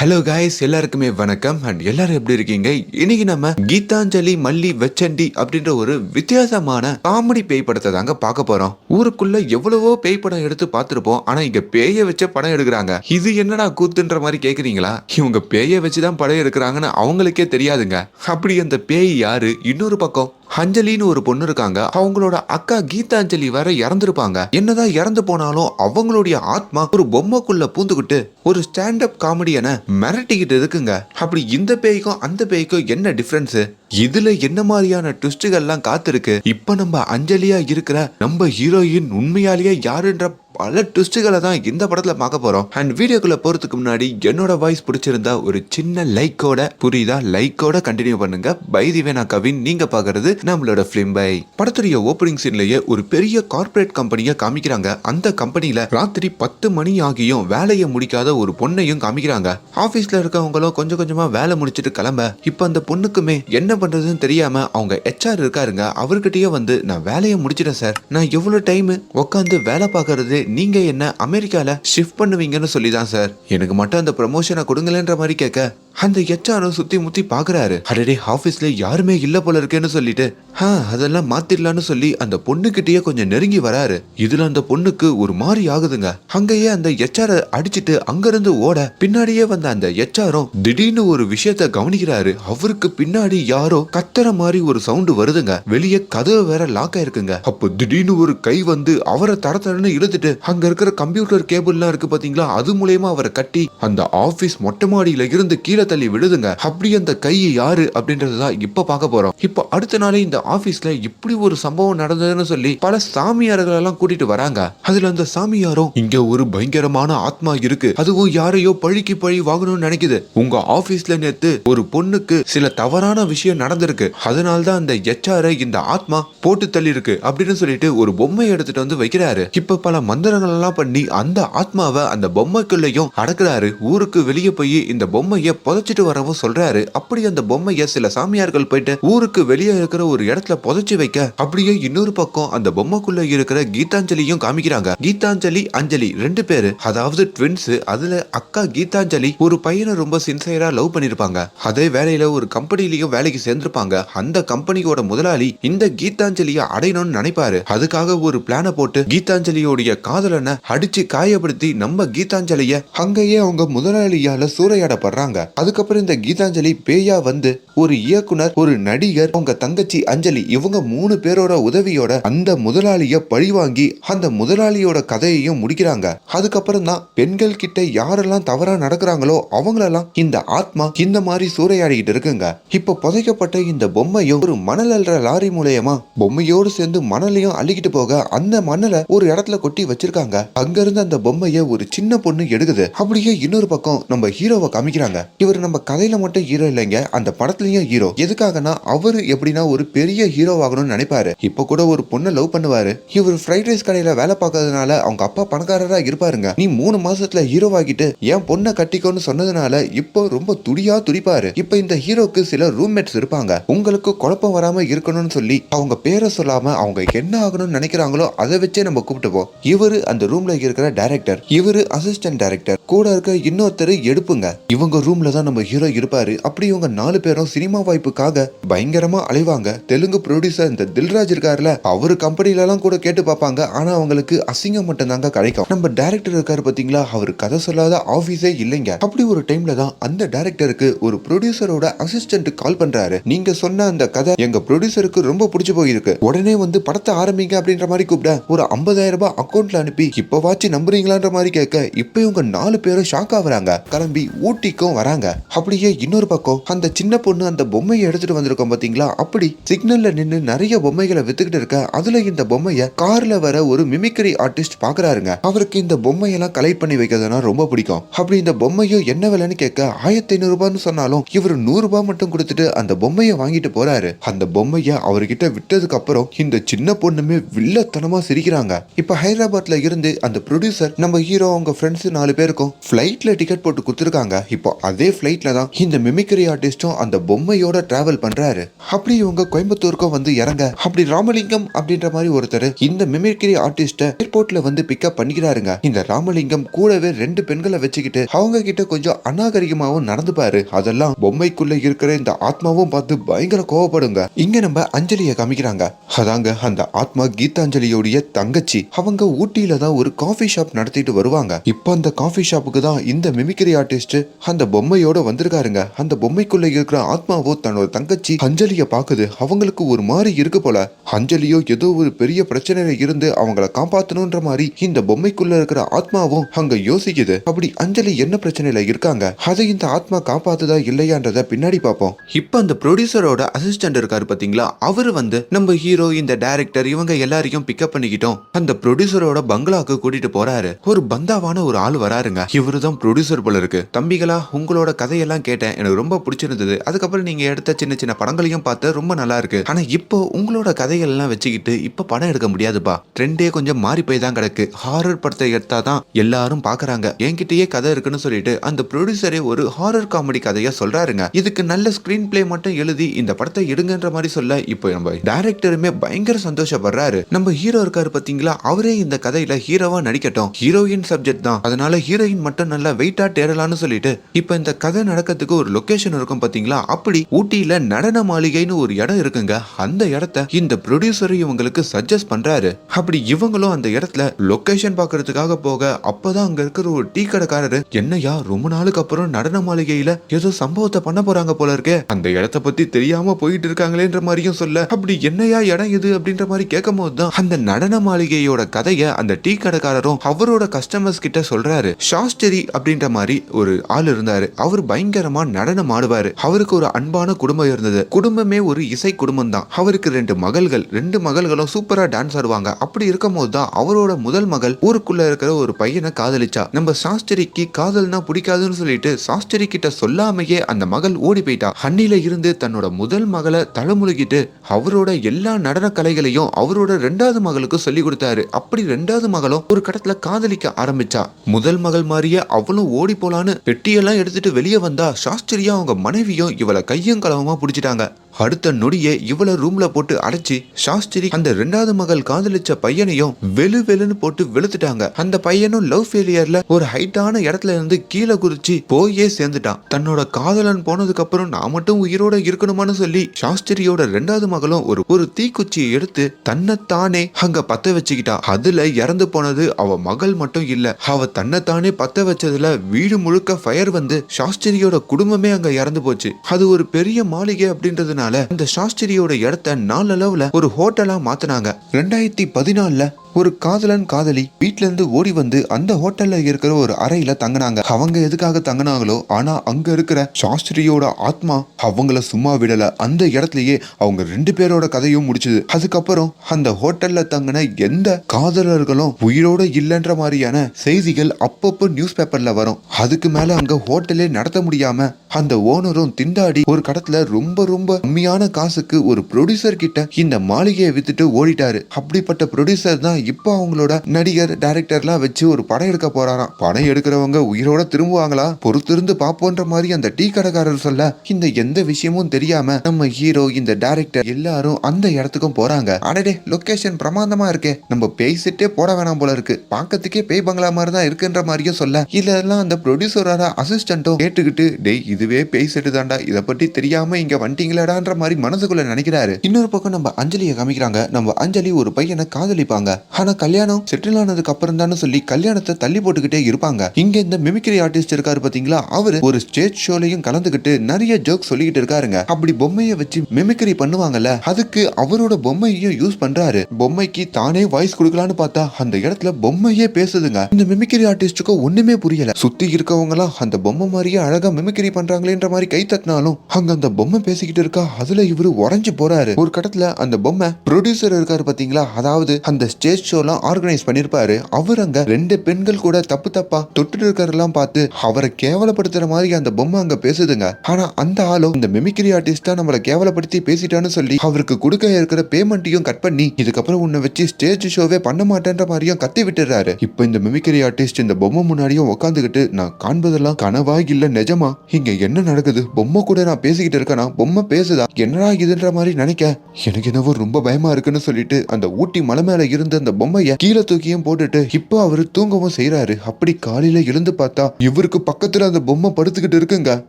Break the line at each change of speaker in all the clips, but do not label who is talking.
Hello guys எல்லாருக்குமே வணக்கம். And எல்லாரும் எப்படி இருக்கீங்க? இன்னைக்கு நம்ம கீதாஞ்சலி மல்லி வெச்சண்டி அப்படின்ற ஒரு வித்தியாசமான காமெடி பேய் படத்தை தாங்க பார்க்க போறோம். ஊருக்குள்ள எவ்வளவோ பேய் படம் எடுத்து பார்த்துருப்போம். ஆனா இங்க பேய வச்ச படம் எடுக்கிறாங்க. இது என்னடா கூத்துன்ற மாதிரி கேக்குறீங்களா? இவங்க பேய வச்சுதான் படம் எடுக்கிறாங்கன்னு அவங்களுக்கே தெரியாதுங்க. அப்படி அந்த பேய் யாரு? இன்னொரு பக்கம் அஞ்சலின்னு ஒரு பொண்ணு இருக்காங்க. அவங்களோட அக்கா கீதாஞ்சலி வேற இறந்துருப்பாங்க. என்னதான் இறந்து போனாலும் அவங்களுடைய ஆத்மா ஒரு பொம்மைக்குள்ள பூந்துக்கிட்டு ஒரு ஸ்டாண்ட் அப் காமெடியனை மிரட்டிக்கிட்டு இருக்குங்க. அப்படி இந்த பேய்க்கும் அந்த பேய்க்கும் என்ன டிஃபரன்ஸ் இதுல என்ன மாதிரியான ட்விஸ்டுகள்லாம் காத்திருக்கு? இப்ப நம்ம அஞ்சலியா இருக்கிற நம்ம ஹீரோயின் உண்மையாலேயே யாருன்ற பல ட்விஸ்டுகளை தான் இந்த படத்தில் பார்க்க போகிறோம் அண்ட் வீடியோக்குள்ள போகிறதுக்கு முன்னாடி என்னோட வாய்ஸ் பிடிச்சிருந்தா ஒரு சின்ன லைக்கோட புரியுதா? லைக்கோட கண்டினியூ பண்ணுங்க. பைதிவே நான் கவின். நீங்க பாக்குறது நம்மளோட பிலிம் பை படத்துடைய ஓப்பனிங் சீன்லயே ஒரு பெரிய கார்ப்பரேட் கம்பெனியை காமிக்கிறாங்க. அந்த கம்பெனியில் ராத்திரி பத்து மணி ஆகியும் வேலையை முடிக்காத ஒரு பொண்ணையும் காமிக்கிறாங்க. ஆபீஸ்ல இருக்கவங்களும் கொஞ்சம் கொஞ்சமா வேலை முடிச்சிட்டு கிளம்ப. இப்ப அந்த பொண்ணுக்குமே என்ன பண்றதுன்னு தெரியாம அவங்க ஹெச்ஆர் இருக்காருங்க. அவர்கிட்டயே வந்து நான் வேலையை முடிச்சிட்டேன் சார் நான் எவ்வளவு டைம் உட்காந்து வேலை பார்க்கறது நீங்க என்ன அமெரிக்கால ஷிஃப்ட் பண்ணுவீங்கன்னு சொல்லி தான் சார் எனக்கு மட்டும் அந்த ப்ரமோஷனை கொடுங்களேன்ற மாதிரி கேட்க. அந்த ஹெச்ஆரும் சுத்தி முத்தி பாக்குறாரு. அடடே ஆபீஸ்ல யாருமே இல்ல போல இருக்கேன்னு சொல்லிட்டு. ஆ அதெல்லாம் மாத்திடலான்னு சொல்லி அந்த பொண்ணுகிட்டயே கொஞ்சம் நெருங்கி வராரு. இதுல அந்த பொண்ணுக்கு ஒரு மாதிரி ஆகுதுங்க. அங்கேயே அந்த ஹெச்ஆர அடிச்சிட்டு அங்கிருந்து ஓட பின்னாடியே வந்த அந்த ஹெச்ஆரும் திடீர்னு ஒரு விஷயத்த கவனிக்கிறாரு. அவருக்கு பின்னாடி யாரோ கத்துற மாதிரி ஒரு சவுண்டு வருதுங்க. வெளியே கதவு வேற லாக் ஆயிருக்குங்க. அப்போ திடீர்னு ஒரு கை வந்து அவரை தரத்தரன்னு இழுத்துட்டு அங்க இருக்கிற கம்ப்யூட்டர் கேபிள்லாம் இருக்கு பாத்தீங்களா? அது மூலயமா அவரை கட்டி அந்த ஆபீஸ் மொட்டை மாடியில இருந்து கீழே தள்ளி விடுதுங்க அப்படி அந்த கை யாரு அப்படின்றதுதான் இப்ப பார்க்க போறோம். இப்போ அடுத்த நாளே இந்த ஆபீஸ்ல இப்படி ஒரு சம்பவம் நடந்ததுன்னு சொல்லி பல சாமியார்கள் எல்லாம் கூட்டிட்டு வராங்க. அதுல அந்த சாமியாரும் இங்க ஒரு பயங்கரமான ஆத்மா இருக்கு. அதுவும் யாரையோ பழிக்கு பழி வாங்கணும்னு நினைக்குது. உங்க ஆபீஸ்ல நேத்து ஒரு பொண்ணுக்கு சில தவறான விஷயம் நடந்திருக்கு. அதனால தான் அந்த எச்ஆரை இந்த ஆத்மா போட்டு தள்ளி இருக்கு அப்படின்னு சொல்லிட்டு ஒரு பொம்மை எடுத்துட்டு வந்து வைக்கிறாரு. இப்ப பல மந்திரங்கள் எல்லாம் பண்ணி அந்த ஆத்மாவை அந்த பொம்மைக்குள்ளையும் அடக்குறாரு. ஊருக்கு வெளியே போய் இந்த பொம்மைய புதைச்சிட்டு வரவும் சொல்றாரு. அப்படி அந்த பொம்மைய சில சாமியார்கள் போயிட்டு ஊருக்கு வெளியே இருக்கிற ஒரு இடத்துல புதைச்சி வைக்க. அப்படியே இன்னொரு பக்கம் அந்த பொம்மைக்குள்ள இருக்கிற கீதாஞ்சலியும் காமிக்கிறாங்க. கீதாஞ்சலி அஞ்சலி ரெண்டு பேரு. அதாவது ட்வின்ஸ் அதுல அக்கா கீதாஞ்சலி ஒரு பையனை ரொம்ப சின்சையரா லவ் பண்ணிருப்பாங்க. அதே வேலையில ஒரு கம்பெனிலயும் வேலைக்கு சேர்ந்திருப்பாங்க. அந்த கம்பெனியோட முதலாளி இந்த கீதாஞ்சலிய அடையணும்னு நினைப்பாரு. அதுக்காக ஒரு பிளான போட்டு கீதாஞ்சலியோடைய காதலனை அடிச்சு காயப்படுத்தி நம்ம கீதாஞ்சலிய அங்கேயே அவங்க முதலாளியால சூறையாடப்படுறாங்க. அதுக்கப்புறம் இந்த கீதாஞ்சலி பேயா வந்து ஒரு இயக்குனர் ஒரு நடிகர் அவங்க தங்கச்சி அஞ்சலி இவங்க மூணு பேரோட உதவியோட அந்த முதலாளிய பழிவாங்கி அந்த முதலாளியோட கதையையும் முடிக்கிறாங்க. அதுக்கப்புறம் தான் பெண்கள் கிட்ட யாரெல்லாம் தவறா நடக்கிறாங்களோ அவங்களெல்லாம் இந்த ஆத்மா இந்த மாதிரி சூறையாடிக்கிட்டு இருக்குங்க. இப்ப புதைக்கப்பட்ட இந்த பொம்மையும் ஒரு மணல் அல்ற லாரி மூலியமா பொம்மையோடு சேர்ந்து மணலையும் அள்ளிக்கிட்டு போக அந்த மணலை ஒரு இடத்துல கொட்டி வச்சிருக்காங்க. அங்க இருந்து அந்த பொம்மைய ஒரு சின்ன பொண்ணு எடுக்குது. அப்படியே இன்னொரு பக்கம் நம்ம ஹீரோவை காமிக்கிறாங்க. இவர் இவர் நம்ம கதையில மட்டும் ஹீரோ இல்லைங்க. அந்த படத்துலயும் ஹீரோ எதுக்காகனா அவர் எப்படின்னா ஒரு பெரிய ஹீரோ ஆகணும்னு நினைப்பாரு. இப்போ கூட ஒரு பொண்ணை லவ் பண்ணுவாரு. இவர் ஃப்ரைட் ரைஸ் கடையில வேலை பார்க்கறதுனால அவங்க அப்பா பணக்காரரா இருப்பாருங்க. நீ மூணு மாசத்துல ஹீரோ ஆகிட்டு என் பொண்ணை கட்டிக்கோன்னு சொன்னதுனால இப்போ ரொம்ப துடியா துடிப்பாரு. இப்போ இந்த ஹீரோக்கு சில ரூம்மேட்ஸ் இருப்பாங்க. உங்களுக்கு குழப்பம் வராம இருக்கணும்னு சொல்லி அவங்க பேரை சொல்லாம அவங்க என்ன ஆகணும்னு நினைக்கிறாங்களோ அதை வச்சே நம்ம கூப்பிட்டுப்போம் இவரு அந்த ரூம்ல இருக்கிற டைரக்டர் இவரு அசிஸ்டன்ட் டைரக்டர் கூட இருக்க இன்னொருத்தர் எடுப்புங்க. இவங்க ரூம்ல தான் நம்ம ஹீரோ இருப்பாரு. அப்படி இவங்க நாலு பேரும் சினிமா வாய்ப்புக்காக பயங்கரமா அலைவாங்க. தெலுங்கு ப்ரொடியூசர் இந்த தில்ராஜ் இருக்காருல அவரு கம்பெனில எல்லாம் கூட கேட்டு பார்ப்பாங்க. ஆனா அவங்களுக்கு அசிங்கம் மட்டும் தாங்க கிடைக்கும். நம்ம டைரக்டர் இருக்காரு பாத்தீங்களா? அவர் கதை சொல்லாத ஆபீஸே இல்லைங்க. அப்படி ஒரு டைம்ல தான் அந்த டைரக்டருக்கு ஒரு ப்ரொடியூசரோட அசிஸ்டன்ட் கால் பண்றாரு. நீங்க சொன்ன அந்த கதை எங்க ப்ரொடியூசருக்கு ரொம்ப பிடிச்சு போயிருக்கு. உடனே வந்து படத்தை ஆரம்பிங்க அப்படின்ற மாதிரி கூப்பிட ஒரு 50000 ரூபாய் அக்கௌண்ட்ல அனுப்பி இப்பவாச்சு நம்புறீங்களான்ற மாதிரி கேட்க இப்ப இவங்க நாலு பேரும் ஷாக் ஆகுறாங்க. கிளம்பி ஊட்டிக்கும் வராங்க. அப்படியே இன்னொரு பக்கம் அந்த சின்ன பொண்ணு அந்த பொம்மையை எடுத்துட்டு வந்திருக்கோம் பாத்தீங்களா? அப்படி சிக்னல்ல நின்று நிறைய பொம்மைகளை வித்துக்கிட்டு இருக்க அதுல இந்த பொம்மைய கார்ல வர ஒரு மிமிக்ரி ஆர்டிஸ்ட் பாக்குறாருங்க. அவருக்கு இந்த பொம்மையெல்லாம் கலெக்ட் பண்ணி வைக்கிறதுனா ரொம்ப பிடிக்கும். அப்படி இந்த பொம்மையும் என்ன விலைன்னு கேட்க ஆயிரத்தி ஐநூறு ரூபான்னு சொன்னாலும் இவர் நூறு ரூபாய் மட்டும் கொடுத்துட்டு அந்த பொம்மையை வாங்கிட்டு போறாரு. அந்த பொம்மைய அவர்கிட்ட விட்டதுக்கு அப்புறம் இந்த சின்ன பொண்ணுமே வில்லத்தனமா சிரிக்கிறாங்க. இப்ப ஹைதராபாத்ல இருந்து அந்த ப்ரொடியூசர் நம்ம ஹீரோ அவங்க ஃப்ரெண்ட்ஸ் நாலு பேருக்கும் ஃப்ளைட்டில் டிக்கெட் போட்டு கொடுத்துருக்காங்க. இப்போ அதே ஃப்ளைட்டில் தான் இந்த மிமிக்ரி ஆர்டிஸ்டும் அந்த பொம்மையோட டிராவல் பண்றாரு. அப்படி இவங்க கோயம்புத்தூருக்கும் வந்து இறங்க அப்படி ராமலிங்கம் அப்படின்ற மாதிரி ஒருத்தர் இந்த மிமிக்ரி ஆர்டிஸ்ட்டை ஏர்போர்ட்டில் வந்து பிக்கப் பண்ணிக்கிறாருங்க. இந்த ராமலிங்கம் கூடவே ரெண்டு பெண்களை வச்சுக்கிட்டு அவங்க கிட்ட கொஞ்சம் அநாகரிகமாவும் நடந்துப்பாரு. அதெல்லாம் பொம்மைக்குள்ள இருக்கிற இந்த ஆத்மாவும் பார்த்து பயங்கர கோவப்படுங்க. இங்க நம்ம அஞ்சலியை காமிக்கிறாங்க. அதாங்க அந்த ஆத்மா கீதாஞ்சலியோடைய தங்கச்சி. அவங்க ஊட்டியில தான் ஒரு காஃபி ஷாப் நடத்திட்டு வருவாங்க. இப்போ அந்த காஃபி ஷாப்புக்கு தான் இந்த மிமிக்ரி ஆர்டிஸ்ட் அந்த பொம்மையோட வந்திருக்காருங்க. அந்த பொம்மைக்குள்ள இருக்கிற ஆத்மாவோ தன்னோட தங்கச்சி அஞ்சலிய பாக்குது அவங்களுக்கு ஒரு மாதிரி இருக்கு போல. அஞ்சலியோ ஏதோ ஒரு பெரிய பிரச்சனையில இருந்து அவங்கள காப்பாத்தணும்ன்ற மாதிரி இந்த பொம்மைக்குள்ள இருக்கிற ஆத்மாவும் அங்க யோசிக்குது. அப்படி அஞ்சலி என்ன பிரச்சனையில இருக்காங்க? அதை இந்த ஆத்மா காப்பாத்துதா இல்லையான்றத பின்னாடி பார்ப்போம். இப்போ அந்த ப்ரொடியூசரோட அசிஸ்டன்ட் இருக்காரு பாத்தீங்களா? அவரு வந்து நம்ம ஹீரோ இந்த டைரக்டர் இவங்க எல்லாரையும் பிக்கப் பண்ணிக்கிட்டோம். அந்த ப்ரொடியூசரோட பங்களாக்கு கூட்டிட்டு போறாரு. ஒரு பந்தாவான ஒரு ஆள் வராருங்க. இவரு தான் ப்ரொடியூசர் போல இருக்கு. தம்பிகளா உங்களோட கதையெல்லாம் கேட்டேன். எனக்கு ரொம்ப பிடிச்சிருந்தது. அதுக்கப்புறம் நீங்க எடுத்த சின்ன சின்ன படங்களையும் பார்த்து ரொம்ப நல்லா இருக்கு. ஆனா இப்போ உங்களோட கதைகள் எல்லாம் வச்சுக்கிட்டு இப்ப படம் எடுக்க முடியாதுப்பா. ட்ரெண்டே கொஞ்சம் மாறி போய் தான் கிடக்கு. ஹாரர் படத்தை எடுத்தா தான் எல்லாரும் பாக்குறாங்க என்கிட்டயே கதை இருக்குன்னு சொல்லிட்டு அந்த ப்ரொடியூசரே ஒரு ஹாரர் காமெடி கதையா சொல்றாருங்க. இதுக்கு நல்ல ஸ்கிரீன் பிளே மட்டும் எழுதி இந்த படத்தை எடுங்கன்ற மாதிரி சொல்ல இப்போ நம்ம டைரக்டருமே பயங்கர சந்தோஷப்படுறாரு. நம்ம ஹீரோ இருக்காரு பாத்தீங்களா? அவரே இந்த கதையில ஹீரோவா நடிக்கட்டும். ஹீரோயின் சப்ஜெக்ட் தான். அதனால ஹீரோயின் மட்டும் நல்லா வெயிட்டா தேடலாம்னு சொல்லிட்டு இப்ப இந்த கதை நடக்கிறதுக்கு ஒரு லொகேஷன் இருக்கும் பாத்தீங்களா? அப்படி ஊட்டியில நடன மாளிகைன்னு ஒரு இடம் இருக்குங்க. அந்த இடத்த இந்த ப்ரொடியூசர் இவங்களுக்கு சஜஸ்ட் பண்றாரு. அப்படி இவங்களும் அந்த இடத்துல லொகேஷன் பாக்குறதுக்காக போக அப்பதான் அங்க இருக்கிற ஒரு டீ கடைக்காரரு என்னையா ரொம்ப நாளுக்கு அப்புறம் நடன மாளிகையில ஏதோ சம்பவத்தை பண்ண போறாங்க போல இருக்கே. அந்த இடத்த பத்தி தெரியாம போயிட்டு இருக்காங்களேன்ற மாதிரியும் சொல்ல அப்படி என்னையா இடம் இது? அப்படின்ற மாதிரி கேட்கும் போதுதான் அந்த நடன மாளிகையோட கதைய அந்த டீ கடைக்காரரும் அவரோட கஸ்டமர்ஸ் கிட்ட சொல்றாரு. சாஸ்திரி அப்படின்ற மாதிரி ஒரு ஆள் இருந்தாரு. அவர் பயங்கரமா நடனம் ஆடுவாரு. அவருக்கு ஒரு அன்பான குடும்பம் இருந்தது. குடும்பமே ஒரு இசை குடும்பம் தான் அவருக்கு ரெண்டு மகள்கள். ரெண்டு மகள்களும் சூப்பரா டான்ஸ் ஆடுவாங்க. அப்படி இருக்கும் போது தான் அவரோட முதல் மகள் ஊருக்குள்ள இருக்கிற ஒரு பையனை காதலிச்சா. நம்ம சாஸ்திரிக்கு காதல்னா பிடிக்காதுன்னு சொல்லிட்டு சாஸ்திரி கிட்ட சொல்லாமையே அந்த மகள் ஓடி போயிட்டா. அன்னில இருந்து தன்னோட முதல் மகளை தலைமுழுகிட்டு அவரோட எல்லா நடன கலைகளையும் அவரோட ரெண்டாவது மகளுக்கு சொல்லி கொடுத்தாரு. அப்படி ரெண்டாவது மகளும் ஒரு கடத்துல காதலிக்க ஆரம்பிச்சா. முதல் மகள் மாதிரியே அவளும் ஓடி போலான்னு பெட்டியெல்லாம் எடுத்துட்டு வெளியே வந்தா சாஸ்திரியா அவங்க மனைவியும் இவளை கையும் கலவமா பிடிச்சிட்டாங்க. அடுத்த நொடியே இவள ரூம்ல போட்டு அடைச்சி சாஸ்திரி அந்த ரெண்டாவது மகள் காதலிச்ச பையனையும் வெளு வெளுன்னு போட்டு வெளுத்துட்டாங்க. அந்த பையனும் லவ் ஃபெயிலியர்ல ஒரு ஹைட்டான இடத்துல இருந்து கீழே குதிச்சு போயே சேர்ந்துட்டான். தன்னோட காதலன் போனதுக்கு அப்புறம் நான் மட்டும் உயிரோட இருக்கணுமான்னு சொல்லி சாஸ்திரியோட ரெண்டாவது மகளும் ஒரு ஒரு தீக்குச்சியை எடுத்து தன்னைத்தானே அங்க பத்த வச்சுக்கிட்டா. அதுல இறந்து போனது அவ மகள் மட்டும் இல்ல அவ தன்னைத்தானே பத்த வச்சதுல வீடு முழுக்க ஃபயர் வந்து சாஸ்திரியோட குடும்பமே அங்க இறந்து போச்சு. அது ஒரு பெரிய மாளிகை அப்படின்றதுனால இந்த சாஸ்திரியோட இடத்த நாளளவுல ஒரு ஹோட்டலா மாத்துனாங்க. ரெண்டாயிரத்தி பதினாலுல ஒரு காதலன் காதலி வீட்ல இருந்து ஓடி வந்து அந்த ஹோட்டல்ல இருக்கிற ஒரு அறையில தங்கினாங்க. அவங்க எதுக்காக தங்கினாங்களோ ஆனா அங்க இருக்கிற சாஸ்திரியோட ஆத்மா அவங்கள சும்மா விடல. அந்த இடத்துலயே அவங்க ரெண்டு பேரோட கதையும் முடிச்சுது. அதுக்கப்புறம் அந்த ஹோட்டல்ல தங்கின எந்த காதலர்களும் உயிரோட இல்லைன்ற மாதிரியான செய்திகள் அப்பப்போ நியூஸ் பேப்பர்ல வரும். அதுக்கு மேல அங்க ஹோட்டலே நடத்த முடியாம அந்த ஓனரும் திண்டாடி ஒரு கடத்துல ரொம்ப ரொம்ப கம்மியான காசுக்கு ஒரு ப்ரொடியூசர் கிட்ட இந்த மாளிகையை வித்துட்டு ஓடிட்டாரு. அப்படிப்பட்ட ப்ரொடியூசர் தான் இப்போ அவங்களோட நடிகர் டைரக்டர்லாம் வச்சு ஒரு படம் எடுக்க போறாராம். படம் எடுக்கிறவங்க உயிரோட திரும்புவாங்களா? பொறுத்திருந்து பாப்போன்ற மாதிரி அந்த டீ கடைக்காரர் சொல்ல இந்த எந்த விஷயமும் தெரியாம நம்ம ஹீரோ இந்த டைரக்டர் எல்லாரும் அந்த இடத்துக்கும் போறாங்க. அடடே லொகேஷன் பிரமாதமா இருக்கே. நம்ம பேசிட்டே போட வேணாம் போல இருக்கு. பார்க்கறதுக்கே பேய் பங்களா மாதிரி தான் இருக்குன்ற மாதிரியும் சொல்ல இதெல்லாம் அந்த ப்ரொடியூசரோட அசிஸ்டன்ட்டும் கேட்டுக்கிட்டு டேய் இதுவே பேய் செட்டு தாண்டா இதை பத்தி தெரியாம இங்க வந்துட்டீங்களாடான்ற மாதிரி மனசுக்குள்ள நினைக்கிறாரு. இன்னொரு பக்கம் நம்ம அஞ்சலியை காமிக்கிறாங்க. நம்ம அஞ்சலி ஒரு பையனை காதலிப்பாங்க. ஆனா கல்யாணம் செட்டில் ஆனதுக்கு அப்புறம் தானே சொல்லி கல்யாணத்தை தள்ளி போட்டுக்கிட்டே இருப்பாங்க. இங்க இந்த மிமிக்ரி ஆர்டிஸ்ட் இருக்காரு பாத்தீங்களா? அவரு ஒரு ஸ்டேஜ் ஷோலையும் கலந்துக்கிட்டு நிறைய ஜோக் சொல்லிக்கிட்டு இருக்காருங்க. அப்படி பொம்மையை வச்சு மிமிக்ரி பண்ணுவாங்கல்ல அதுக்கு அவரோட பொம்மையையும் யூஸ் பண்றாரு. பொம்மைக்கு தானே வாய்ஸ் கொடுக்கலான்னு பார்த்தா அந்த இடத்துல பொம்மையே பேசுதுங்க. இந்த மிமிக்ரி ஆர்டிஸ்டுக்கு ஒண்ணுமே புரியல. சுத்தி இருக்கவங்க எல்லாம் அந்த பொம்மை மாதிரியே அழகா மிமிக்ரி பண்றாங்களேன்ற மாதிரி கை தட்டினாலும் அங்க அந்த பொம்மை பேசிக்கிட்டு இருக்கா அதுல இவரு உறைஞ்சு போறாரு. ஒரு கட்டத்துல அந்த பொம்மை ப்ரொடியூசர் இருக்காரு பாத்தீங்களா? அதாவது அந்த ஸ்டேஜ் ஷோ ஷோலாம் ஆர்கனைஸ் பண்ணிருப்பாரு. அவர் அங்க ரெண்டு பெண்கள் கூட தப்பு தப்பா தொட்டு இருக்கிறதெல்லாம் பார்த்து அவரை கேவலப்படுத்துற மாதிரி அந்த பொம்மை அங்க பேசுதுங்க. ஆனா அந்த ஆளும் இந்த மெமிக்ரி ஆர்டிஸ்டா நம்மளை கேவலப்படுத்தி பேசிட்டான்னு சொல்லி அவருக்கு கொடுக்க இருக்கிற பேமெண்ட்டையும் கட் பண்ணி இதுக்கப்புறம் உன்னை வச்சு ஸ்டேஜ் ஷோவே பண்ண மாட்டேன்ற மாதிரியும் கத்தி விட்டுறாரு. இப்போ இந்த மிமிக்ரி ஆர்டிஸ்ட் இந்த பொம்மை முன்னாடியும் உட்காந்துக்கிட்டு நான் காண்பதெல்லாம் கனவா இல்ல நிஜமா? இங்க என்ன நடக்குது? பொம்மை கூட நான் பேசிக்கிட்டு இருக்கேனா? பொம்மை பேசுதா? என்னடா இதுன்ற மாதிரி நினைக்க? எனக்கு என்னவோ ரொம்ப பயமா இருக்குன்னு சொல்லிட்டு அந்த ஊட்டி மலை மேல இருந்து அந்த பொம்மைய கீழே தூக்கியும் போட்டுட்டு இப்போ அவரு தூங்கவும் செய்றாரு. அப்படி காலையில எழுந்து பார்த்தா இவருக்கு பக்கத்துல அந்த பொம்மை படுத்துக்கிட்டு இருக்குங்க.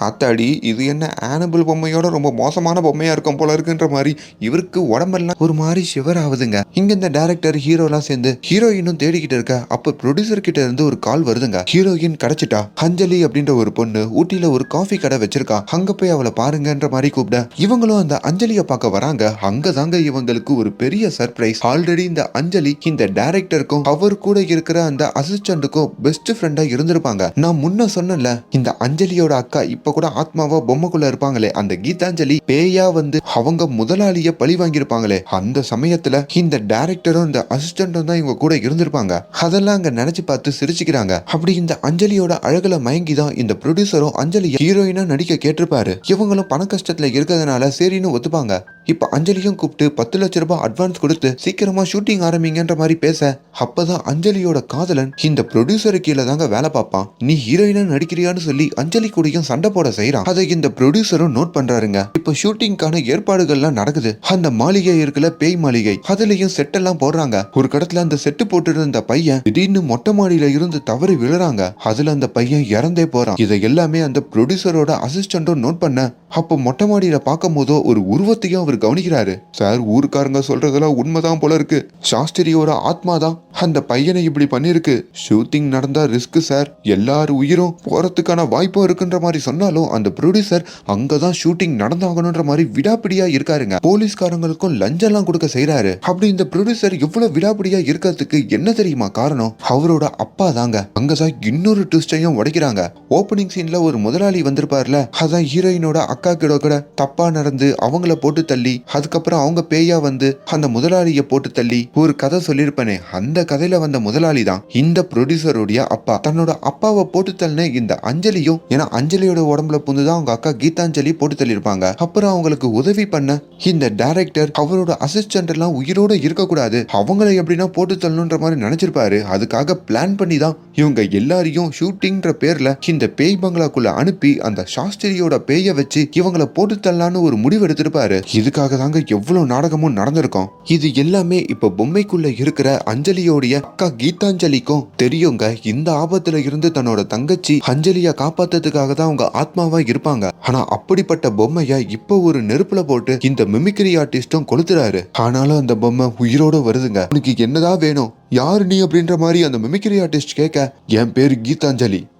ஆத்தாடி இது என்ன ஆனபிள் பொம்மையோட ரொம்ப மோசமான பொம்மையா இருக்கும் போல இருக்குன்ற மாதிரி இவருக்கு உடம்பெல்லாம் ஒரு மாதிரி சிவர் ஆகுதுங்க. இங்க இந்த டேரக்டர் ஹீரோலாம் சேர்ந்து ஹீரோயினும் தேடிக்கிட்டு இருக்க. அப்ப ப்ரொடியூசர் கிட்ட இருந்து ஒரு கால் வருதுங்க. ஹீரோயின் கிடைச்சிட்டா. அஞ்சலி அப்படின்ற ஒரு பொண்ணு ஊட்டியில ஒரு காஃபி கடை வச்சிருக்கா. அங்க போய் அவளை பாருங்கன்ற மாதிரி கூப்பிட இவங்களும் அந்த அஞ்சலியை பார்க்க வராங்க. அங்கதாங்க இவங்களுக்கு ஒரு பெரிய சர்ப்ரைஸ் ஆல்ரெடி இந்த அஞ்சலி இந்த டைரக்டருக்கும் அவர் கூட இருக்கிற அந்த அசிஸ்டண்ட்டுக்கும் பெஸ்ட் ஃப்ரெண்டா இருந்திருப்பாங்க. நான் முன்ன சொன்னேன்ல இந்த அஞ்சலியோட அக்கா இப்ப கூட ஆத்மாவா பொம்மைக்குள்ள இருப்பாங்களே அந்த கீதாஞ்சலி பேயா வந்து அவங்க முதலாளிய பழி வாங்கியிருப்பாங்களே அந்த சமயத்துல இந்த டைரக்டரும் இந்த அசிஸ்டன்டும் தான் இவங்க கூட இருந்திருப்பாங்க. அதெல்லாம் அங்க நினைச்சு பார்த்து சிரிச்சுக்கிறாங்க. அப்படி இந்த அஞ்சலியோட அழகுல மயங்கி தான் இந்த ப்ரொடியூசரும் அஞ்சலியை ஹீரோயினா நடிக்க கேட்டிருப்பாரு. இவங்களும் பண கஷ்டத்துல இருக்கிறதுனால சரின்னு ஒத்துப்பாங்க. இப்ப அஞ்சலியும் கூப்பிட்டு பத்து லட்ச ரூபாய் அட்வான்ஸ் கொடுத்து சீக்கிரமா ஷூட்டிங் ஆரம்பிங்கன்ற பண்ற மாதிரி பேச அப்பதான் அஞ்சலியோட காதலன் இந்த ப்ரொடியூசரு கீழே தாங்க வேலை பார்ப்பான். நீ ஹீரோயினா நடிக்கிறியான்னு சொல்லி அஞ்சலி கூடயும் சண்டை போட செய்யறான் அதை இந்த ப்ரொடியூசரும் நோட் பண்றாருங்க. இப்ப ஷூட்டிங்கான ஏற்பாடுகள்லாம் நடக்குது. அந்த மாளிகை இருக்குல்ல பேய் மாளிகை. அதுலயும் செட் எல்லாம் போடுறாங்க. ஒரு கடத்துல அந்த செட்டு போட்டு இருந்த பையன் திடீர்னு மொட்டை மாடியில இருந்து தவறி விழுறாங்க. அதுல அந்த பையன் இறந்தே போறான். இதை எல்லாமே அந்த ப்ரொடியூசரோட அசிஸ்டன்ட்டும் நோட் பண்ண அப்போ மொட்டை மாடியில பார்க்கும் போதோ ஒரு உருவத்தையும் அவர் கவனிக்கிறாரு. சார் ஊருக்காரங்க சொல்றதெல்லாம் உண்மைதான் போல இருக்கு. சாஸ்திரியோ சாஸ்திரியோட ஆத்மா தான் அந்த பையனை இப்படி பண்ணிருக்கு. ஷூட்டிங் நடந்தா ரிஸ்க் சார் எல்லார் உயிரும் போறதுக்கான வாய்ப்பும் இருக்குன்ற மாதிரி சொன்னாலும் அந்த ப்ரொடியூசர் அங்கதான் ஷூட்டிங் நடந்தாகணுன்ற மாதிரி விடாப்பிடியா இருக்காருங்க. போலீஸ்காரங்களுக்கும் லஞ்சம்லாம் கொடுக்க செய்யறாரு அப்படி இந்த ப்ரொடியூசர் இவ்வளவு விடாப்பிடியா இருக்கிறதுக்கு என்ன தெரியுமா காரணம்? அவரோட அப்பா தாங்க அங்கதான் இன்னொரு ட்விஸ்டையும் உடைக்கிறாங்க. ஓப்பனிங் சீன்ல ஒரு முதலாளி வந்திருப்பார்ல. அதான் ஹீரோயினோட அக்கா கிட்ட கூட தப்பா நடந்து அவங்கள போட்டு தள்ளி அதுக்கப்புறம் அவங்க பேயா வந்து அந்த முதலாளிய போட்டு தள்ளி ஒரு கதை சொல்லியிருப்பேனே. அந்த கதையில வந்த முதலாளி தான் இந்த ப்ரொடியூசருடைய அப்பா. தன்னோட அப்பாவை போட்டு தள்ளின இந்த அஞ்சலியும் ஏன்னா அஞ்சலியோட உடம்புல புந்துதான் அவங்க அக்கா கீதாஞ்சலி போட்டு தள்ளியிருப்பாங்க அப்புறம் அவங்களுக்கு உதவி பண்ண இந்த டைரக்டர் அவரோட அசிஸ்டன்ட் எல்லாம் உயிரோட இருக்கக்கூடாது. அவங்கள எப்படின்னா போட்டு தள்ளணுன்ற மாதிரி நினைச்சிருப்பாரு. அதுக்காக பிளான் பண்ணி தான் இவங்க எல்லாரையும் ஷூட்டிங்ன்ற பேர்ல இந்த பேய் பங்களாக்குள்ள அனுப்பி அந்த சாஸ்திரியோட பேய வச்சு இவங்கள போட்டு தள்ளலான்னு ஒரு முடிவு எடுத்திருப்பாரு. இதுக்காக தாங்க எவ்வளவு நாடகமும் நடந்திருக்கும். இது எல்லாமே இப்ப பொம்மைக்குள்ள இருக்கிற அஞ்சலியோடைய அக்கா கீதாஞ்சலிக்கும் தெரியுங்க. இந்த ஆபத்துல இருந்து தன்னோட தங்கச்சி அஞ்சலிய காப்பாத்துறதுக்காக தான் அவங்க ஆத்மாவா இருப்பாங்க. ஆனா அப்படிப்பட்ட பொம்மைய இப்ப ஒரு நெருப்புல போட்டு இந்த மிமிக்ரி ஆர்டிஸ்டும் கொளுத்துறாரு. ஆனாலும் அந்த பொம்மை உயிரோட வருதுங்க. உனக்கு என்னதான் வேணும்? யாரு நீ அப்படின்ற மாதிரி அந்த மிமிக்ரி ஆர்டிஸ்ட் கேட்க என் பேரு கீதாஞ்சலி.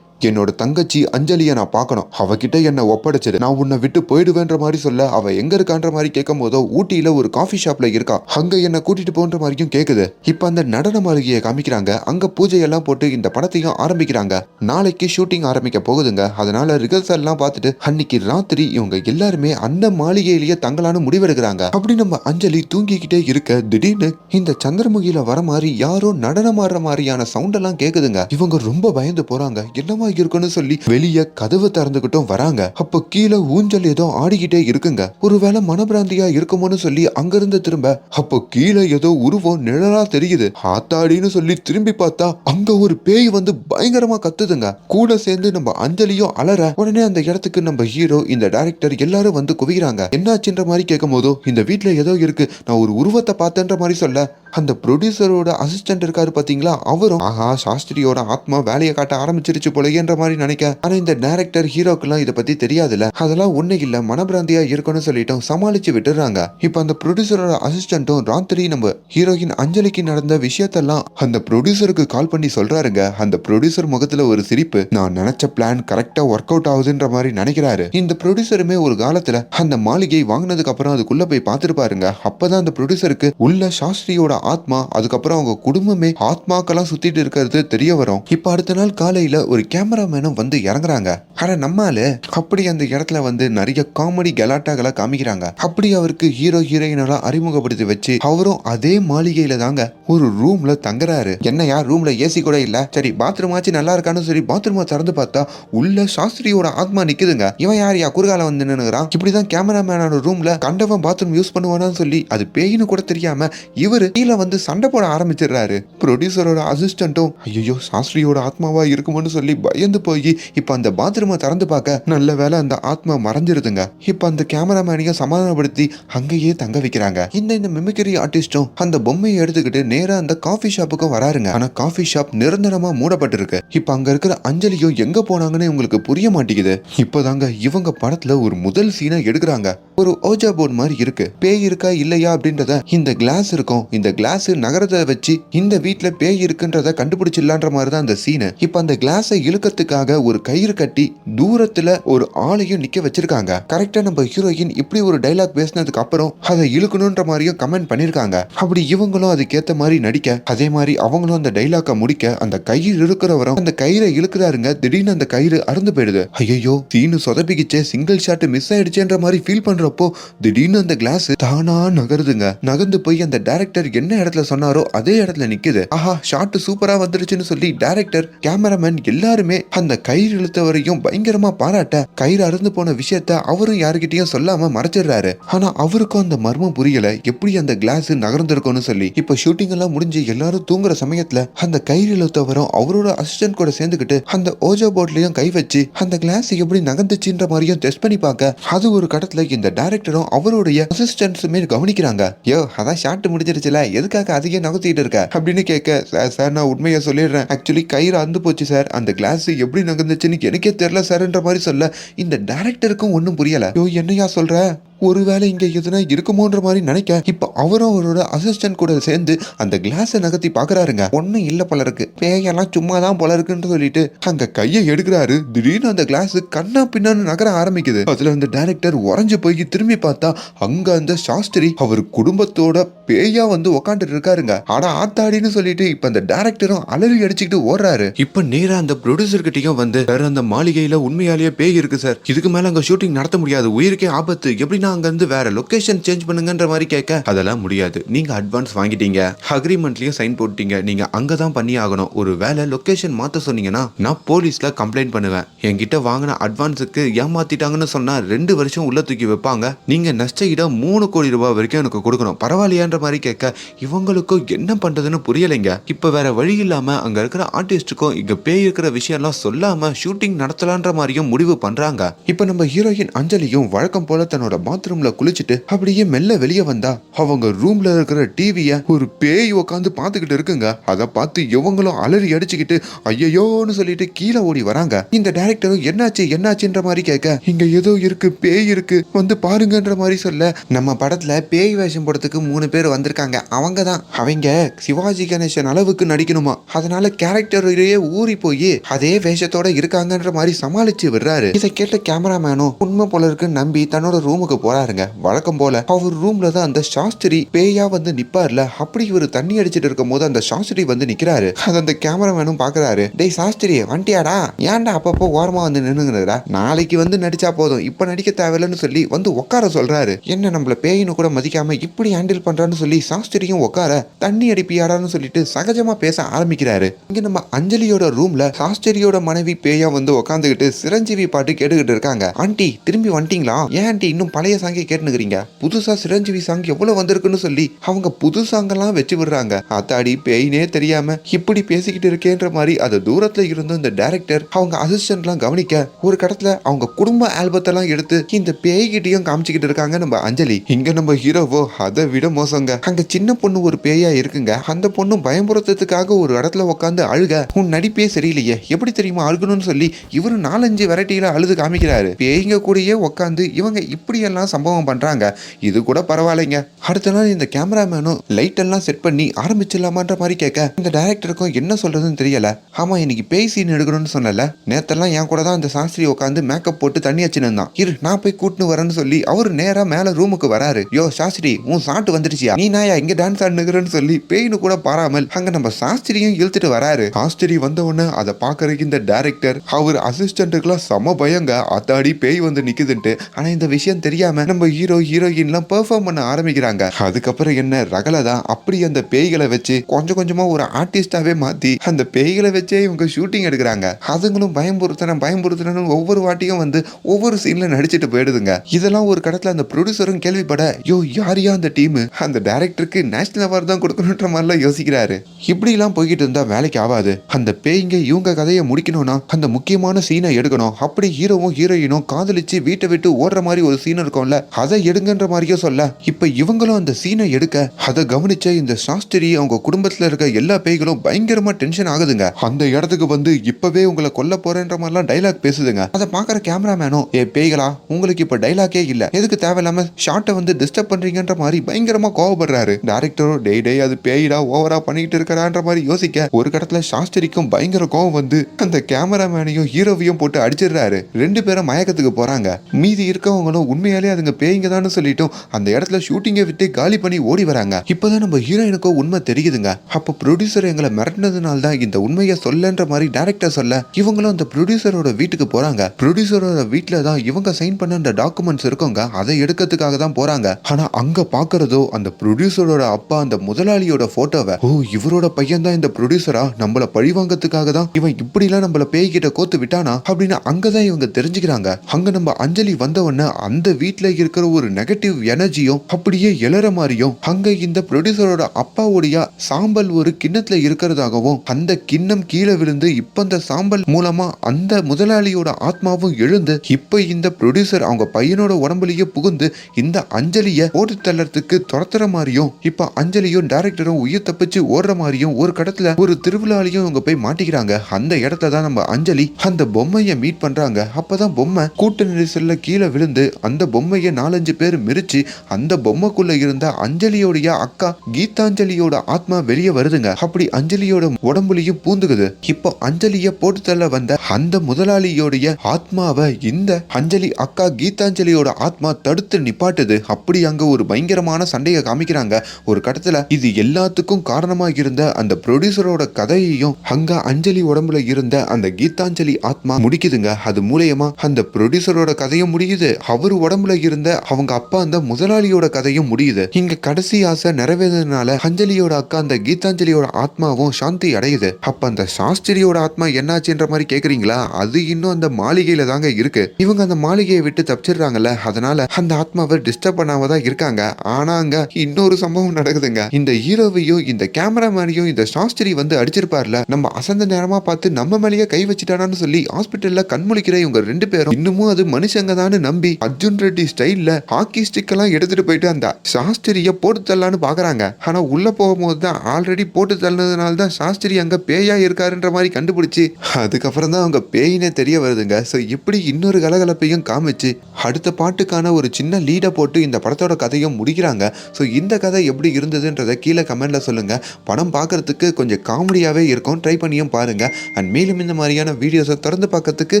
என்னோட தங்கச்சி அஞ்சலியை நான் பார்க்கணும். அவகிட்ட என்னை ஒப்படைச்சிடு நான் உன்னை விட்டு போயிடுவேன்ற மாதிரி சொல்ல அவ எங்க இருக்கான்ற மாதிரி கேட்கும் போதோ ஊட்டியில ஒரு காஃபி ஷாப்ல இருக்கா. அங்க என்ன கூட்டிட்டு போன்ற மாதிரியும் கேக்குது. இப்ப அந்த நடன மாளிகையை காமிக்கிறாங்க. அங்க பூஜையெல்லாம் போட்டு இந்த படத்தையும் ஆரம்பிக்கிறாங்க. நாளைக்கு ஷூட்டிங் ஆரம்பிக்க போகுதுங்க. அதனால ரிஹர்சல் எல்லாம் பார்த்துட்டு அன்னைக்கு ராத்திரி இவங்க எல்லாருமே அந்த மாளிகையிலேயே தங்களான முடிவெடுக்கிறாங்க. அப்படி நம்ம அஞ்சலி தூங்கிக்கிட்டே இருக்க திடீர்னு இந்த சந்திரமுகியில வர மாதிரி யாரோ நடனமாடுற மாதிரியான சவுண்ட் எல்லாம் கேக்குதுங்க. இவங்க ரொம்ப பயந்து போறாங்க. என்னமா இருக்குன்னு சொல்லி வெளிய கதவு திறந்துகிட்டும் வராங்க. அப்போ கீழே ஊஞ்சல் ஏதோ ஆடிக்கிட்டே இருக்குங்க. ஒருவேளை மனப்பிராந்தியா இருக்குமோன்னு சொல்லி அங்கிருந்து திரும்ப அப்போ கீழே ஏதோ உருவம் நிழலா தெரியுது. ஆத்தாடின்னு சொல்லி திரும்பி பார்த்தா அங்க ஒரு பேய் வந்து பயங்கரமா கத்துதுங்க. கூட சேர்ந்து நம்ம அஞ்சலியும் அலற உடனே அந்த இடத்துக்கு நம்ம ஹீரோ இந்த டைரக்டர் எல்லாரும் வந்து குவிக்கிறாங்க என்னாச்சுன்ற மாதிரி கேட்கும் போதோ இந்த வீட்டுல ஏதோ இருக்கு நான் ஒரு உருவத்தை பார்த்தேன்ற மாதிரி சொல்ல அந்த ப்ரொடியூசரோட அசிஸ்டன்ட் இருக்காரு பாத்தீங்களா? அவரும் ஆஹா சாஸ்திரியோட ஆத்மா வேலையை காட்ட ஆரம்பிச்சிருச்சு செய்யன்ற மாதிரி நினைக்க. ஆனா இந்த டைரக்டர் ஹீரோக்கெல்லாம் இதை பத்தி தெரியாதுல்ல? அதெல்லாம் ஒண்ணு இல்ல மனபிராந்தியா இருக்கணும்னு சொல்லிட்டோம் சமாளிச்சு விட்டுறாங்க. இப்ப அந்த ப்ரொடியூசரோட அசிஸ்டன்ட்டும் ராத்திரி நம்ம ஹீரோயின் அஞ்சலிக்கு நடந்த விஷயத்தெல்லாம் அந்த ப்ரொடியூசருக்கு கால் பண்ணி சொல்றாருங்க. அந்த ப்ரொடியூசர் முகத்துல ஒரு சிரிப்பு நான் நினைச்ச பிளான் கரெக்டா ஒர்க் அவுட் ஆகுதுன்ற மாதிரி நினைக்கிறாரு. இந்த ப்ரொடியூசருமே ஒரு காலத்துல அந்த மாளிகை வாங்கினதுக்கு அப்புறம் அதுக்குள்ள போய் பார்த்துருப்பாருங்க. அப்பதான் அந்த ப்ரொடியூசருக்கு உள்ள சாஸ்திரியோட ஆத்மா அதுக்கப்புறம் அவங்க குடும்பமே ஆத்மாக்கெல்லாம் சுத்திட்டு இருக்கிறது தெரிய வரும். இப்ப அடுத்த நாள் காலையில ஒரு கேமராமேனும் வந்து இறங்குறாங்க. ஆனா நம்மால அப்படி அந்த இடத்துல வந்து நிறைய காமெடி கலாட்டாகளை காமிக்கிறாங்க. அப்படி அவருக்கு ஹீரோ ஹீரோயினெல்லாம் அறிமுகப்படுத்தி வச்சு அவரும் அதே மாளிகையில தாங்க ஒரு ரூம்ல தங்குறாரு. என்னையா ரூம்ல ஏசி கூட இல்ல? சரி பாத்ரூம் ஆச்சு நல்லா இருக்கான்னு சரி பாத்ரூமா திறந்து பார்த்தா உள்ள சாஸ்திரியோட ஆத்மா நிக்குதுங்க. இவன் யார் யா குறுகால வந்து நின்னுறான் இப்படிதான் கேமராமேனோட ரூம்ல கண்டவன் பாத்ரூம் யூஸ் பண்ணுவானான்னு சொல்லி அது பேயின்னு கூட தெரியாம இவரு கீழே வந்து சண்டை போட ஆரம்பிச்சிடுறாரு. ப்ரொடியூசரோட அசிஸ்டன்ட்டும் ஐயோ சாஸ்திரியோட ஆத்மாவா இருக்குமோன்னு சொல்லி பயந்து போய் இப்ப அந்த பாத்ரூமை திறந்து பார்க்க நல்ல வேளை அந்த ஆத்மா மறைஞ்சிருதுங்க. இப்ப அந்த கேமராமேனையும் சமாதானப்படுத்தி அங்கேயே தங்க வைக்கிறாங்க. இந்த இந்த மிமிக்ரி ஆர்டிஸ்டும் அந்த பொம்மையை எடுத்துக்கிட்டு நேரா அந்த காஃபி ஷாப்புக்கும் வராருங்க. ஆனா காஃபி ஷாப் நிரந்தரமா மூடப்பட்டிருக்கு. இப்ப அங்க இருக்கிற அஞ்சலியும் எங்க போனாங்கன்னு உங்களுக்கு புரிய மாட்டேங்குது. இப்போதாங்க இவங்க படத்துல ஒரு முதல் சீனை எடுக்கிறாங்க. ஒரு ஓஜா போர்டு மாதிரி இருக்கு. பேய் இருக்கா இல்லையா அப்படின்றத இந்த கிளாஸ் இருக்கும். இந்த கிளாஸ் நகரத்தை வச்சு இந்த வீட்டில் பேய் இருக்குன்றத கண்டுபிடிச்சிடலான்ற மாதிரி தான் அந்த சீனு இப்ப அந்த கிளாஸை இழுக்கிறதுக்காக ஒரு கயிறு கட்டி தூரத்துல ஒரு ஆளையும் நிக்க வச்சிருக்காங்க. கரெக்டா நம்ம ஹீரோயின் இப்படி ஒரு டைலாக் பேசினதுக்கு அப்புறம் அதை இழுக்கணுன்ற மாதிரியும் கமெண்ட் பண்ணிருக்காங்க. அப்படி இவங்களும் அதுக்கேத்த மாதிரி நடிக்க அதே மாதிரி அவங்களும் அந்த டைலாக்கை முடிக்க அந்த கயிறு இழுக்கிறவரும் அந்த கயிறை இழுக்கிறாருங்க. திடீர்னு அந்த கயிறு அறுந்து போயிடுது. ஐயோ சீனு சொதப்பிக்கிச்சே சிங்கிள் ஷாட் மிஸ் ஆயிடுச்சேன்ற மாதிரி ஃபீல் பண்றப்போ திடீர்னு அந்த கிளாஸ் தானா நகருதுங்க. நகர்ந்து போய் அந்த டைரக்டர் என்ன இடத்துல சொன்னாரோ அதே இடத்துல நிக்குது. ஆஹா ஷாட் சூப்பரா வந்துருச்சுன்னு சொல்லி டைரக்டர் கேமராமேன் எல்லாருமே அந்த கயிறு இழுத்தவரையும் பயங்கரமா பாராட்ட கயிறு அறுந்து போன விஷயத்த அவரும் யாருகிட்டயும் சொல்லாம மறைச்சிடுறாரு. ஆனா அவருக்கும் அந்த மர்மம் புரியல. எப்படி அந்த கிளாஸ் நகர்ந்திருக்கும்னு சொல்லி. இப்ப ஷூட்டிங் எல்லாம் முடிஞ்சு எல்லாரும் தூங்குற சமயத்துல அந்த கயிறு இழுத்தவரும் அவரோட அசிஸ்டன்ட் கூட சேர்ந்துக்கிட்டு அந்த ஓஜோ போர்ட்லயும் கை வச்சு அந்த கிளாஸ் எப்படி நகர்ந்துச்சுன்ற மாதிரியும் டெஸ்ட் பண்ணி பார்க்க அது ஒரு கடத்துல இந்த டைரக்டரும் அவருடைய அசிஸ்டன்ஸுமே கவனிக்கிறாங்க. யோ அதான் ஷாட் முடிஞ்சிருச்சுல. எதுக்காக அதிகம் நகர்த்திட்டு இருக்க? அப்படின்னு கேட்க சார் சார் நான் உண்மையை சொல்லிடுறேன். ஆக்சுவலி கயிறு அந்து போச்சு சார். அந்த கிளாஸ் எப்படி நகர்ந்துச்சுன்னு எனக்கே தெரியல சார்ன்ற மாதிரி சொல்ல இந்த டைரக்டருக்கும் ஒன்றும் புரியல. ஐயோ என்னையா சொல்ற? ஒருவேளை இங்க எதுனா இருக்குமோன்ற மாதிரி நினைக்க இப்ப அவரும் அவரோட அசிஸ்டன்ட் கூட சேர்ந்து அந்த கிளாஸை நகர்த்தி பாக்குறாருங்க. ஒன்றும் இல்ல போல இருக்கு. பேயெல்லாம் சும்மா தான் போல இருக்குன்னு சொல்லிட்டு அங்க கையை எடுக்கிறாரு. திடீர்னு அந்த கிளாஸ் கண்ணா பின்னான்னு நகர ஆரம்பிக்குது. அதுல அந்த டைரக்டர் உறைஞ்சு போய் திரும்பி பார்த்தா அங்க அந்த சாஸ்திரி அவர் குடும்பத்தோட பேயா வந்து உக்காந்துட்டு இருக்காருங்க. ஆனா ஆத்தாடின்னு சொல்லிட்டு இப்ப அந்த டைரக்டரும் அலறி அடிச்சுக்கிட்டு ஓடுறாரு. இப்ப நேரா அந்த ப்ரொடியூசர் கிட்டயும் வந்து சார் அந்த மாளிகையில உண்மையாலேயே பேய் இருக்கு சார். இதுக்கு மேல அங்க ஷூட்டிங் நடத்த முடியாது. உயிருக்கே ஆபத்து. எப்படின்னா அங்கேருந்து வேற லொக்கேஷன் சேஞ்ச் பண்ணுங்கன்ற மாதிரி கேட்க அதெல்லாம் முடியாது. நீங்க அட்வான்ஸ் வாங்கிட்டீங்க. அக்ரிமெண்ட்லயும் சைன் போட்டீங்க நீங்க அங்கதான் பண்ணி ஆகணும் ஒரு வேலை லொக்கேஷன் மாத்த சொன்னீங்கன்னா நான் போலீஸ்ல கம்ப்ளைண்ட் பண்ணுவேன். என்கிட்ட வாங்கின அட்வான்ஸுக்கு ஏமாத்திட்டாங்கன்னு சொன்னா ரெண்டு வருஷம் உள்ள தூக்கி வைப்பாங்க. நீங்க நஷ்ட இடம் மூணு கோடி ரூபாய் வரைக்கும் எனக்கு கொடுக்கணும். பரவாயில்லையான்ற மாதிரி கேட்க இவங்களுக்கும் என்ன பண்றதுன்னு புரியலைங்க. இப்ப வேற வழி இல்லாம அங்க இருக்கிற ஆர்டிஸ்டுக்கும் இங்க பேய் இருக்கிற விஷயம்லாம் சொல்லாம ஷூட்டிங் நடத்தலான்ற மாதிரியும் முடிவு பண்றாங்க. இப்ப நம்ம ஹீரோயின் அஞ்சலியும் வழக்கம் போல தன்னோட பாத்ரூம்ல குளிச்சுட்டு அப்படியே மெல்ல வெளியே வந்தா அவங்க ரூம்ல இருக்கிற டிவிய ஒரு பேய் உட்காந்து பார்த்துக்கிட்டு இருக்குங்க. அதை பார்த்து இவங்களும் அலறி அடிச்சுக்கிட்டு ஐயோன்னு சொல்லிட்டு கீழே ஓடி வராங்க. இந்த டைரக்டரும் என்னாச்சு என்னாச்சுன்ற மாதிரி கேட்க இங்க ஏதோ இருக்கு பேய் இருக்கு. வந்து பாருங்கன்ற மாதிரி சொல்ல நம்ம படத்துல பேய் வேஷம் போடுறதுக்கு மூணு பேர் வந்திருக்காங்க. அவங்க தான். அவங்க சிவாஜி கணேசன் அளவுக்கு நடிக்கணுமா? அதனால கேரக்டரையே ஊறி போய் அதே வேஷத்தோட இருக்காங்கன்ற மாதிரி சமாளிச்சு விடுறாரு. இதை கேட்ட கேமராமேனும் உண்மை போல இருக்குன்னு நம்பி தன்னோட ரூமுக்கு போறாருங்க. வழக்கம் போல அவர் ரூம்ல தான் அந்த சாஸ்திரி பேயா வந்து நிப்பார்ல. அப்படி இவர் தண்ணி அடிச்சிட்டு இருக்கும் போது அந்த சாஸ்திரி வந்து நிக்கிறாரு. அது அந்த கேமராமேனும் பாக்குறாரு. டேய் சாஸ்திரி வண்டியாடா? ஏன்டா அப்பப்போ ஓரமா வந்து நின்னுங்கிறா நாளைக்கு வந்து நடிச்சா போதும். இப்ப நடிக்க தேவையில்லைன்னு சொல்லி வந்து உட்கார சொல்றாரு. என்ன நம்மள பேயின்னு கூட மதிக்காம இப்படி ஹேண்டில் பண்றான்னு சொல்லி சாஸ்திரியும் உட்கார தண்ணி அடிப்பியாடான்னு சொல்லிட்டு சகஜமா பேச ஆரம்பிக்கிறாரு. இங்க நம்ம அஞ்சலியோட ரூம்ல சாஸ்திரியோட மனைவி பேயா வந்து உட்காந்துக்கிட்டு சிரஞ்சீவி பாட்டு கேட்டுக்கிட்டு இருக்காங்க. ஆண்டி திரும்பி வந்துட்டீங்களா? ஏன் ஆண்டி இன்னும் பழைய சாங்கே கேட்டுனுக்குறீங்க? புதுசா சிரஞ்சீவி சாங் எவ்வளவு வந்திருக்குன்னு சொல்லி அவங்க புது சாங்கெல்லாம் வச்சு விடுறாங்க. அத்தாடி பெயினே தெரியாம இப்படி பேசிக்கிட்டு இருக்கேன்ற மாதிரி அது தூரத்துல இருந்து இந்த டைரக்டர் அவங்க அசிஸ்டன்ட்லாம் கவனிக்க ஒரு கடத்துல அவங்க குடும்ப ஆல்பத்தெல்லாம் எடுத்து இந்த பேய்கிட்டையும் காமிச்சுக்கிட்டு இருக்காங்க நம்ம அஞ்சலி. இங்க நம்ம ஹீரோவோ அதை விட மோசங்க. அங்க சின்ன பொண்ணு ஒரு பேயா இருக்குங்க. அந்த பொண்ணு பயமுறுத்ததுக்காக ஒரு இடத்துல உட்காந்து அழுக உன் நடிப்பே சரியில்லையே. எப்படி தெரியுமா அழுகணும்னு சொல்லி இவரு நாலஞ்சு வெரைட்டியில அழுது காமிக்கிறாரு. பேய்ங்க கூடயே உட்காந்து இவங்க இப்படியெல்லாம் தான் சம்பவம் பண்ணுறாங்க இது கூட பரவாயில்லைங்க. அடுத்த நாள் இந்த கேமராமேனும் லைட் எல்லாம் செட் பண்ணி ஆரம்பிச்சிடலாமான்ற மாதிரி கேட்க இந்த டைரக்டருக்கும் என்ன சொல்றதுன்னு தெரியல. ஆமா இன்னைக்கு பேய் சீன் எடுக்கணும்னு சொன்னல நேத்தெல்லாம் என் கூட தான் அந்த சாஸ்திரி உட்காந்து மேக்கப் போட்டு தண்ணி வச்சுன்னு தான் இரு நான் போய் கூட்டின்னு வரேன்னு சொல்லி அவர் நேரா மேல ரூமுக்கு வராரு. யோ சாஸ்திரி உன் சாட்டு வந்துடுச்சியா? நீ நாயா இங்க டான்ஸ் ஆடுனுக்குறேன்னு சொல்லி பேய்னு கூட பாராமல் அங்க நம்ம சாஸ்திரியும் இழுத்துட்டு வராரு. சாஸ்திரி வந்த உடனே அதை பாக்குறதுக்கு இந்த டைரக்டர் அவர் அசிஸ்டன்ட்டுக்கெல்லாம் செம பயங்க. அத்தாடி பேய் வந்து நிக்குதுன்ட்டு. ஆனா இந்த விஷயம் தெரியாம நம்ம ஹீரோ ஹீரோயின்லாம் பெர்ஃபார்ம் பண்ண ஆரம்பிக்கிறாங்க. அதுக்கப்புறம் என்ன? ரகலை தான் அப்படி அந்த பேய்களை வச்சு கொஞ்சம் கொஞ்சமா ஒரு ஆர்டிஸ்டாவே மாத்தி அந்த பேய்களை வச்சே இவங்க ஷூட்டிங் எடுக்கிறாங்க. அதுங்களும் பயம்புறுத்தணும் பயம்புறுத்தணும் ஒவ்வொரு வாட்டியும் வந்து ஒவ்வொரு சீன்ல நடிச்சிட்டு போயிடுதுங்க. இதெல்லாம் ஒரு கடத்துல அந்த ப்ரொடியூசரும் கேள்விப்பட யோ யாரியா அந்த டீம் அந்த டைரக்டருக்கு நேஷனல் அவார்டு தான் கொடுக்கணுன்ற மாதிரிலாம் யோசிக்கிறாரு. இப்படிலாம் போய்கிட்டு இருந்தா வேலைக்கு ஆகாது. அந்த பேய்ங்க இவங்க கதையை முடிக்கணும்னா அந்த முக்கியமான சீனை எடுக்கணும். அப்படி ஹீரோவும் ஹீரோயினும் காதலிச்சு வீட்டை விட்டு ஓடுற மாதிரி ஒரு சீன் இருக்கும்ல அதை எடுங்கன்ற மாதிரியே சொல்ல. இப்ப இவங்களும் அந்த சீனை எடுக்க அதை கவனிச்ச இந்த சாஸ்திரி அவங்க குடும்பத்துல இருக்க எல்லா பேய்களும் பயங்கரமா டென்ஷன் ஆகுதுங்க. அந்த இடத்துக்கு வந்து இப்பவே உங்களை கொல்ல போறேன்ற மாதிரிலாம் டைலாக் பேசுதுங்க. அதை பாக்குற கேமராமேனும் ஏ பேய்களா உங்களுக்கு இப்ப டைலாக்கே இல்ல. எதுக்கு தேவையில்லாம ஷார்ட்டை வந்து டிஸ்டர்ப் பண்றீங்கன்ற மாதிரி பயங்கரமா கோவப்படுறாரு. டேரக்டரும் டே டே அது பேய்டா ஓவரா பண்ணிட்டு இருக்கிறான்ற மாதிரி யோசிக்க. ஒரு கடத்துல சாஸ்திரிக்கும் பயங்கர கோவம் வந்து அந்த கேமராமேனையும் ஹீரோவையும் போட்டு அடிச்சிடுறாரு. ரெண்டு பேரும் மயக்கத்துக்கு போறாங்க. மீதி இருக்கவங்களும் உண்மையாலே அதுங்க பேய்ங்க தான் சொல்லிட்டும் அந்த இடத்துல ஷூட்டிங்கை விட்டு காலி பண்ணி ஓடி வராங்க. இப்போதான் நம்ம ஹீரோயினுக்கோ உண்மை தெரியுதுங்க. அப்போ ப்ரொடியூசர் எங்களை மிரட்டினதுனால தான் இந்த உண்மையை சொல்லன்ற மாதிரி டேரக்டர் சொல்ல இவங்களும் அந்த ப்ரொடியூசரோட வீட்டுக்கு போறாங்க. ப்ரொடியூசரோட வீட்டில் தான் இவங்க சைன் பண்ண அந்த டாக்குமெண்ட்ஸ் இருக்குங்க. அதை எடுக்கிறதுக்காக தான் போறாங்க. ஆனா அங்க பாக்குறதோ அந்த ப்ரொடியூசரோட அப்பா அந்த முதலாளியோட போட்டோவை ஓ இவரோட பையன் தான் இந்த ப்ரொடியூசரா நம்மள பழிவாங்கறதுக்காக தான் இவன் இப்படிலாம் நம்மள பேய்கிட்ட கோத்து விட்டானா? அப்படின்னு அங்கதான் இவங்க தெரிஞ்சுக்கிறாங்க. அங்க நம்ம அஞ்சலி வந்த உடனே அந்த வீட்டில் இருக்கிற ஒரு நெகட்டிவ் எனர்ஜியும் அப்படியே எழற மாதிரியும் அங்க இந்த ப்ரொடியூசரோட அப்பாவுடைய சாம்பல் ஒரு கிண்ணத்துல இருக்கிறதாகவும் அந்த கிண்ணம் கீழே விழுந்து இப்ப அந்த சாம்பல் மூலமா அந்த முதலாளியோட ஆத்மாவும் எழுந்து இப்ப இந்த ப்ரொடியூசர் அவங்க பையனோட உடம்புலயே புகுந்து இந்த அஞ்சலிய போட்டு தள்ளறதுக்கு துரத்துற மாதிரியும் இப்ப அஞ்சலியும் டைரக்டரும் உயிர் தப்பிச்சு ஓடுற மாதிரியும் ஒரு கடத்துல ஒரு திருவிழாலையும் இவங்க போய் மாட்டிக்கிறாங்க. அந்த இடத்துல தான் நம்ம அஞ்சலி அந்த பொம்மையை மீட் பண்றாங்க. அப்பதான் பொம்மை கூட்ட நெரிசல்ல கீழே விழுந்து அந்த பொம்மை உண்மையை நாலஞ்சு பேர் மிரிச்சு அந்த பொம்மைக்குள்ள இருந்த அஞ்சலியோடைய அக்கா கீதாஞ்சலியோட ஆத்மா வெளியே வருதுங்க. அப்படி அஞ்சலியோட உடம்புலயும் பூந்துக்குது. இப்போ அஞ்சலிய போட்டு தள்ள வந்த அந்த முதலாளியோடைய ஆத்மாவை இந்த அஞ்சலி அக்கா கீதாஞ்சலியோட ஆத்மா தடுத்து நிப்பாட்டுது. அப்படி அங்க ஒரு பயங்கரமான சண்டையை காமிக்கிறாங்க. ஒரு கட்டத்துல இது எல்லாத்துக்கும் காரணமா இருந்த அந்த ப்ரொடியூசரோட கதையையும் அங்க அஞ்சலி உடம்புல இருந்த அந்த கீதாஞ்சலி ஆத்மா முடிக்குதுங்க. அது மூலியமா அந்த ப்ரொடியூசரோட கதையும் முடியுது. அவர் உடம்புல இருந்த அவங்க அப்பா அந்த முதலாளியோட கதையும் முடியுது. இங்க கடைசி ஆசை நிறைவேறதுனால அஞ்சலியோட அக்கா அந்த கீதாஞ்சலியோட ஆத்மாவும் சாந்தி அடையுது. அப்ப அந்த சாஸ்திரியோட ஆத்மா என்னாச்சுன்ற மாதிரி கேக்குறீங்களா? அது இன்னும் அந்த மாளிகையில தாங்க இருக்கு. இவங்க அந்த மாளிகையை விட்டு தப்பிச்சிடுறாங்கல்ல அதனால அந்த ஆத்மாவை டிஸ்டர்ப் பண்ணாம தான் இருக்காங்க. ஆனா அங்க இன்னொரு சம்பவம் நடக்குதுங்க. இந்த ஹீரோவையும் இந்த கேமராமேனையும் இந்த சாஸ்திரி வந்து அடிச்சிருப்பார்ல நம்ம அசந்த நேரமா பார்த்து நம்ம மேலேயே கை வச்சுட்டானான்னு சொல்லி ஹாஸ்பிட்டல்ல கண்முழிக்கிற இவங்க ரெண்டு பேரும் இன்னமும் அது மனுஷங்க தான் நம்பி அர்ஜுன் ரெட்டி ஸ்டைலில் ஹாக்கி ஸ்டிக்கெல்லாம் எடுத்துட்டு போயிட்டு அந்த சாஸ்திரிய போட்டு தள்ளலான்னு பாக்குறாங்க. ஆனா உள்ள போகும்போது தான் ஆல்ரெடி போட்டு தள்ளதுனால தான் சாஸ்திரி அங்க பேயா இருக்காருன்ற மாதிரி கண்டுபிடிச்சு அதுக்கப்புறம் தான் அவங்க பேயினே தெரிய வருதுங்க. ஸோ இப்படி இன்னொரு கலகலப்பையும் காமிச்சு அடுத்த பாட்டுக்கான ஒரு சின்ன லீடை போட்டு இந்த படத்தோட கதையும் முடிக்கிறாங்க. ஸோ இந்த கதை எப்படி இருந்ததுன்றதை கீழே கமெண்ட்ல சொல்லுங்க. படம் பார்க்கறதுக்கு கொஞ்சம் காமெடியாகவே இருக்கும். ட்ரை பண்ணியும் பாருங்க. அண்ட் மேலும் இந்த மாதிரியான வீடியோஸை திறந்து பார்க்கறதுக்கு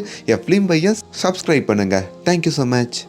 என் பையன் சப்ஸ்கிரைப் பண்ணுங்க. Thank you so much